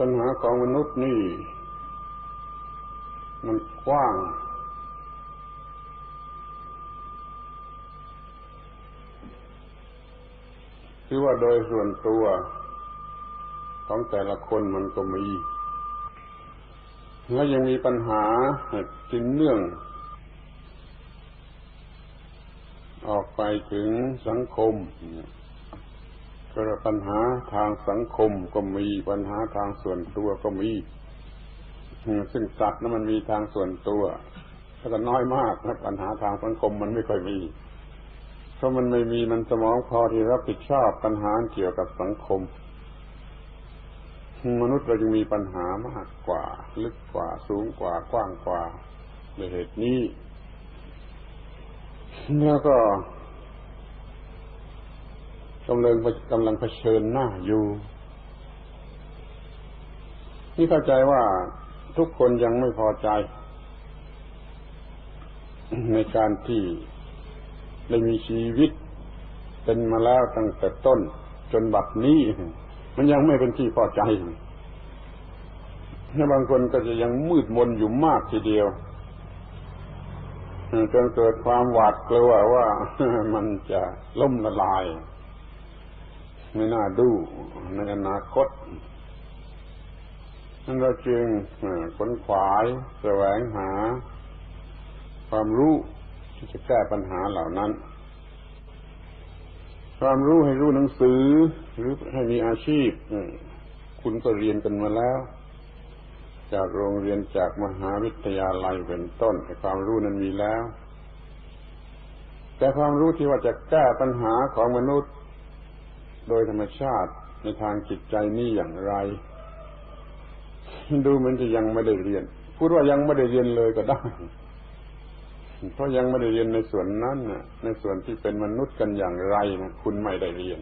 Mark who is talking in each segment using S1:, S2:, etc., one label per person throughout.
S1: ปัญหาของมนุษย์นี่ มันกว้าง คือว่าโดยส่วนตัว ของแต่ละคนมันก็มี แล้วยังมีปัญหาจินเนื่อง ออกไปถึงสังคม ก็ปัญหาทางสังคมก็มีปัญหาทางส่วนตัวก็มีซึ่งสัตว์นั้นมันมีทางส่วนตัวถ้าก็น้อยมากนะปัญหาทางสังคมมันไม่ค่อยมี เพราะมันไม่มีมันสมองพอที่รับผิดชอบปัญหาเกี่ยวกับสังคม มนุษย์เราจะมีปัญหามากกว่า ลึกกว่าสูงกว่ากว้างกว่าในเหตุนี้แล้วก็ กำลังกำลังเผชิญหน้าอยู่ นี่เข้าใจว่าทุกคนยังไม่พอใจ ในการที่ได้มีชีวิต เป็นมาแล้วตั้งแต่ต้น จนบัดนี้ มันยังไม่เป็นที่พอใจถ้าบางคนก็จะยังมืดมนอยู่มากทีเดียวจนเกิดความหวาดกลัวว่ามันจะล่มละลาย ไม่น่าดูในอนาคตนั่นเราจึงขนขวายแสวงหา ความรู้ที่จะแก้ปัญหาเหล่านั้น ความรู้ให้รู้หนังสือ หรือให้มีอาชีพ คุณก็เรียนกันมาแล้ว จากโรงเรียนจากมหาวิทยาลัยเป็นต้นความรู้นั้นมีแล้ว แต่ความรู้ที่ว่าจะแก้ปัญหาของมนุษย์ โดยธรรมชาติในทางจิตใจนี่อย่างไร ดูมันจะยังไม่ได้เรียน พูดว่ายังไม่ได้เรียนเลยก็ได้ เพราะยังไม่ได้เรียนในส่วนนั้นนะในส่วนที่เป็นมนุษย์กันอย่างไรนะคุณไม่ได้เรียน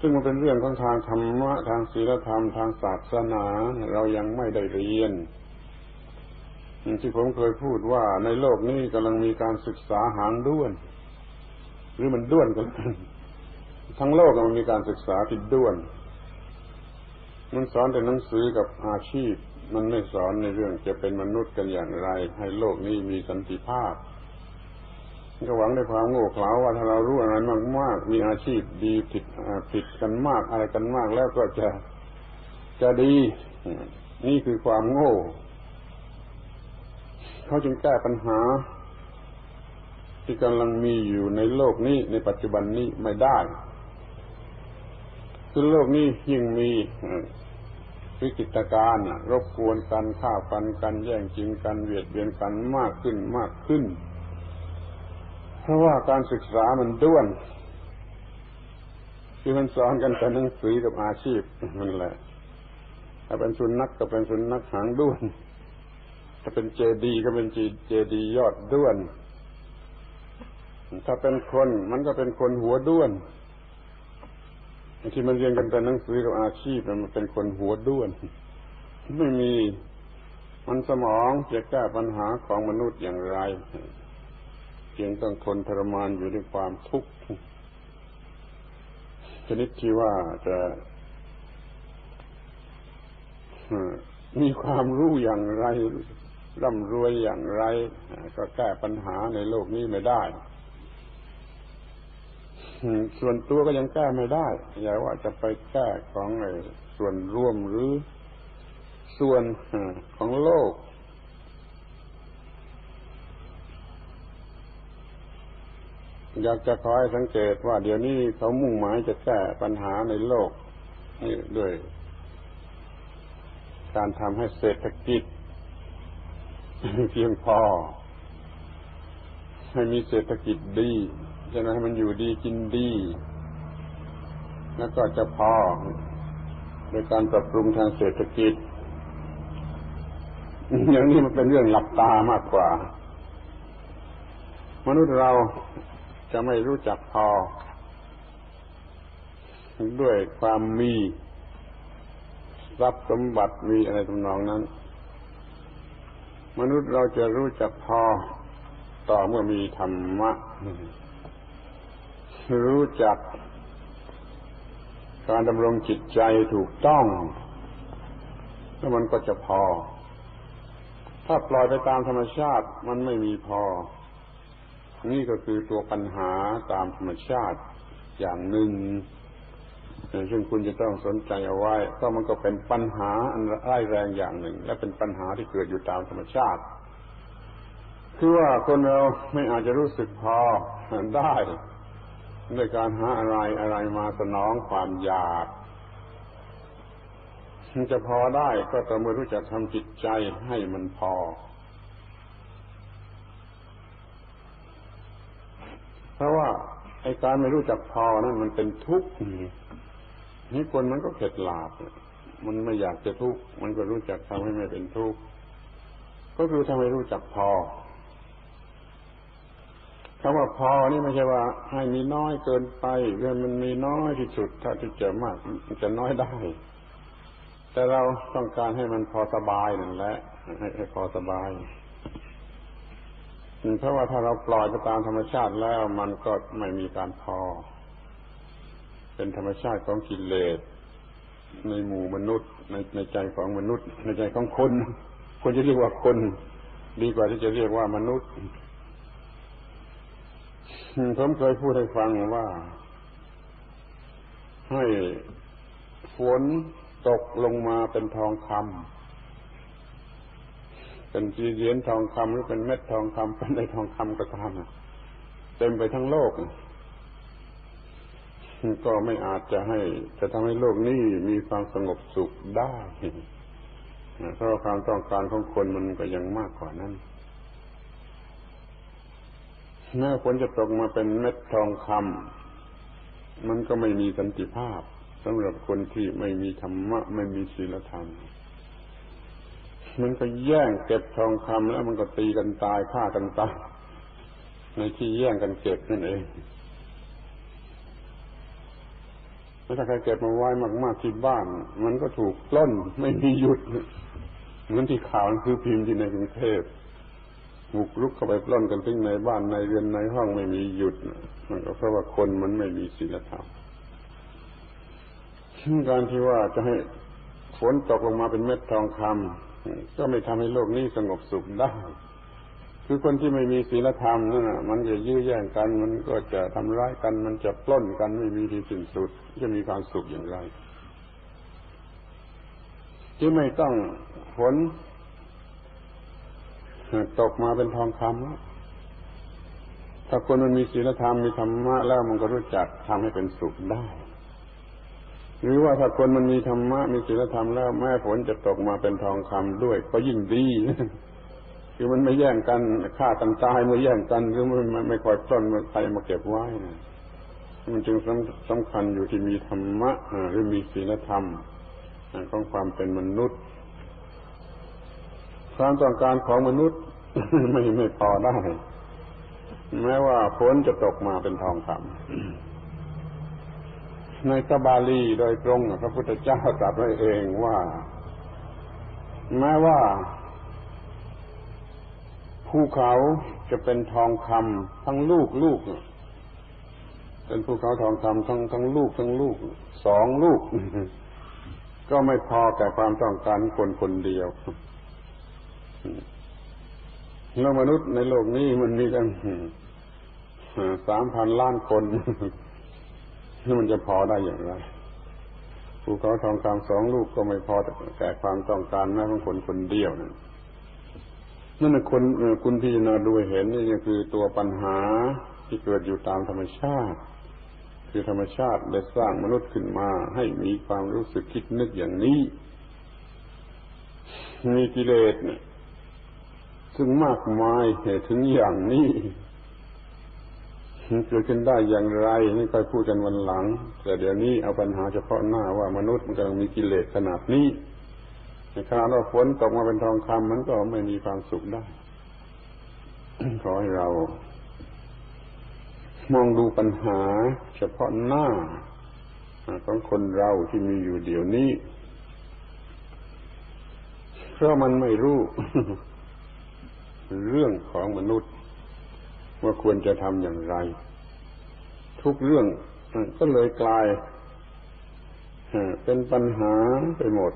S1: ซึ่งมันเป็นเรื่องของทางธรรมะทางศีลธรรมทางศาสนา เรายังไม่ได้เรียนที่ผมเคยพูดว่าในโลกนี้กำลังมีการศึกษาหางด้วน หรือมันด้วนกัน ทั้งโลกมันมีการศึกษาที่ด้วน มันสอนแต่หนังสือกับอาชีพ มันไม่สอนในเรื่องจะเป็นมนุษย์กันอย่างไร ให้โลกนี้มีสันติภาพก็หวังในความโง่เขลาว่าถ้าเรารู้อะไรมากๆมีอาชีพดีผิดผิดกันมากอะไรกันมากแล้วก็จะจะดี นี่คือความโง่ เขาจึงแก้ปัญหา ที่กำลังมีอยู่ในโลกนี้ในปัจจุบันนี้ไม่ได้ คือโลกนี้ยิ่งมีวิกฤตการรบกวนกันฆ่าฟันกันแย่งจริงกันเวียดเบียนกันมากขึ้นมากขึ้น เพราะว่าการศึกษามันด้วนคือมันสอนกันแต่หนังสือกับอาชีพมันแหละ ถ้าเป็นสุนัขก็เป็นสุนัขหางด้วน ถ้าเป็นเจดีก็เป็นเจดียอดด้วน ถ้าเป็นคนมันก็เป็นคนหัวด้วน ที่มันเรียนกันแต่หนังสือกับอาชีพมันเป็นคนหัวด้วน ไม่มีมันสมองจะแก้ปัญหาของมนุษย์อย่างไรเพียงต้องทนทรมานอยู่ด้วยความทุกข์ชนิดที่ว่าจะมีความรู้อย่างไรร่ำรวยอย่างไร ก็แก้ปัญหาในโลกนี้ไม่ได้ ส่วนตัวก็ยังแก้ไม่ได้ อย่าว่าจะไปแก้ของไอ้ส่วนร่วมหรือ ส่วนของโลก อยากจะคอยสังเกตว่าเดี๋ยวนี้เขามุ่งหมายจะแก้ปัญหาในโลกนี่ด้วยการทำให้เศรษฐกิจเพียงพอ ให้มีเศรษฐกิจดี จะให้มันอยู่ดีกินดี แล้วก็จะพอโดยการปรับปรุงทางเศรษฐกิจ อย่างนี้มันเป็นเรื่องหลับตามากกว่า มนุษย์เราจะไม่รู้จักพอ ด้วยความมีทรัพย์สมบัติมีอะไรทำนองนั้น มนุษย์เราจะรู้จักพอต่อเมื่อมีธรรมะ รู้จัก การดำรงจิตใจถูกต้องแล้วมันก็จะพอ ถ้าปล่อยไปตามธรรมชาติมันไม่มีพอ นี่ก็คือตัวปัญหาตามธรรมชาติอย่างหนึ่งซึ่งคุณจะต้องสนใจเอาไว้ก็มันก็เป็นปัญหาอันร้ายแรงอย่างหนึ่ง และเป็นปัญหาที่เกิดอยู่ตามธรรมชาติคือว่าคนเราไม่อาจจะรู้สึกพอได้ ด้วยการหาอะไรอะไรมาสนองความอยากมันจะพอได้ก็ต่อเมื่อรู้จักทำจิตใจให้มันพอ เพราะว่าไอ้การไม่รู้จักพอนั้นมันเป็นทุกข์นี่คนมันก็เข็ดหลาบมันไม่อยากจะทุกข์มันก็รู้จักทำให้ไม่เป็นทุกข์ก็คือทำให้รู้จักพอ คำว่าพอนี่ไม่ใช่ว่า ให้มีน้อยเกินไปเรื่องมันมีน้อยที่สุดถ้าที่จะมากมันจะน้อยได้ แต่เราต้องการให้มันพอสบายนั่นแหละให้ให้พอสบายเพราะว่าถ้าเราปล่อยไปตามธรรมชาติแล้วมันก็ไม่มีการพอ เป็นธรรมชาติของกิเลสในหมู่มนุษย์ ในในใจของมนุษย์ ในใจของคนควรจะเรียกว่าคน ดีกว่าที่จะเรียกว่ามนุษย์ ผมเคยพูดให้ฟังว่า ให้ฝนตกลงมาเป็นทองคำเป็นจีเหรียญทองคำหรือเป็นเม็ดทองคำเป็นในทองคำก็ตามเต็มไปทั้งโลก ก็ไม่อาจจะให้จะทำให้โลกนี้มีความสงบสุขได้เพราะความต้องการของคนมันก็ยังมากกว่านั้น แม้ฝนจะตกมาเป็นเม็ดทองคำมันก็ไม่มีสันติภาพสำหรับคนที่ไม่มีธรรมะ ไม่มีศีลธรรม มันก็แย่งเก็บทองคำแล้วมันก็ตีกันตายฆ่ากันตายในที่แย่งกันเก็บนั่นเองถ้าใครเก็บมาไว้มากๆที่บ้าน มันก็ถูกปล้นไม่มีหยุดเหมือนที่ข่าวคือพิมพ์ที่ในกรุงเทพ บุกรุกเข้าไปปล้นกันทิ้งในบ้านในเรือนในห้องไม่มีหยุดมันก็เพราะว่าคนมันไม่มีศีลธรรมการที่ว่าจะให้ฝนตกลงมาเป็นเม็ดทองคำก็ไม่ทำให้โลกนี้สงบสุขได้ คือคนที่ไม่มีศีลธรรมนั่นนะมันจะยื้อแย่งกัน มันก็จะทำร้ายกัน มันจะปล้นกันไม่มีที่สิ้นสุด จะมีความสุขอย่างไรที่ไม่ต้องฝน ตกมาเป็นทองคำแล้วถ้าคนมันมีศีลธรรมมีธรรมะแล้วมันก็รู้จักทำให้เป็นสุขได้ หรือว่าถ้าคนมันมีธรรมะมีศีลธรรมแล้วแม้ฝนจะตกมาเป็นทองคำด้วย ก็ยิ่งดีคือมันไม่แย่งกันฆ่ากันตายเมื่อแย่งกันหรือมันไม่คอยต้นมาใครมาเก็บไว้นะมันจึงสำสำคัญอยู่ที่มีธรรมะหรือมีศีลธรรมของความเป็นมนุษย์ ความต้องการของมนุษย์ ไม่ไม่พอได้ แม้ว่าฝนจะตกมาเป็นทองคำในตบาลีโดยตรงพระพุทธเจ้าตรัสไว้เองว่า แม้ว่าภูเขาจะเป็นทองคำทั้งลูกลูกเป็นภูเขาทองคำทั้งทั้งลูกทั้งลูกสองลูก ก็ไม่พอแก่ความต้องการคนคนเดียว แล้วมนุษย์ในโลกนี้มันมีกันสามพันล้านคนนี่มันจะพอได้อย่างไรภูเขาทองคำสองลูกก็ไม่พอแต่ความต้องการแม้ของคนคนเดียวนั่นนั่นคนคุณพิจารณาดูเห็นนี่คือตัวปัญหาที่เกิดอยู่ตามธรรมชาติ คือธรรมชาติได้สร้างมนุษย์ขึ้นมา ให้มีความรู้สึกคิดนึกอย่างนี้ มีกิเลสเนี่ย ซึ่งมากมายถึงอย่างนี้เกิดขึ้นได้อย่างไรนี่ค่อยพูดกันวันหลัง แต่เดี๋ยวนี้เอาปัญหาเฉพาะหน้าว่ามนุษย์มันกำลังมีกิเลสขนาดนี้ในขณะว่าฝนตกมาเป็นทองคำมันก็ไม่มีความสุขได้ ขอให้เรา มองดูปัญหาเฉพาะหน้าของคนเราที่มีอยู่เดี๋ยวนี้ เพราะมันไม่รู้ เรื่องของมนุษย์ ว่าควรจะทำอย่างไร ทุกเรื่องก็เลยกลายเป็นปัญหาไปหมด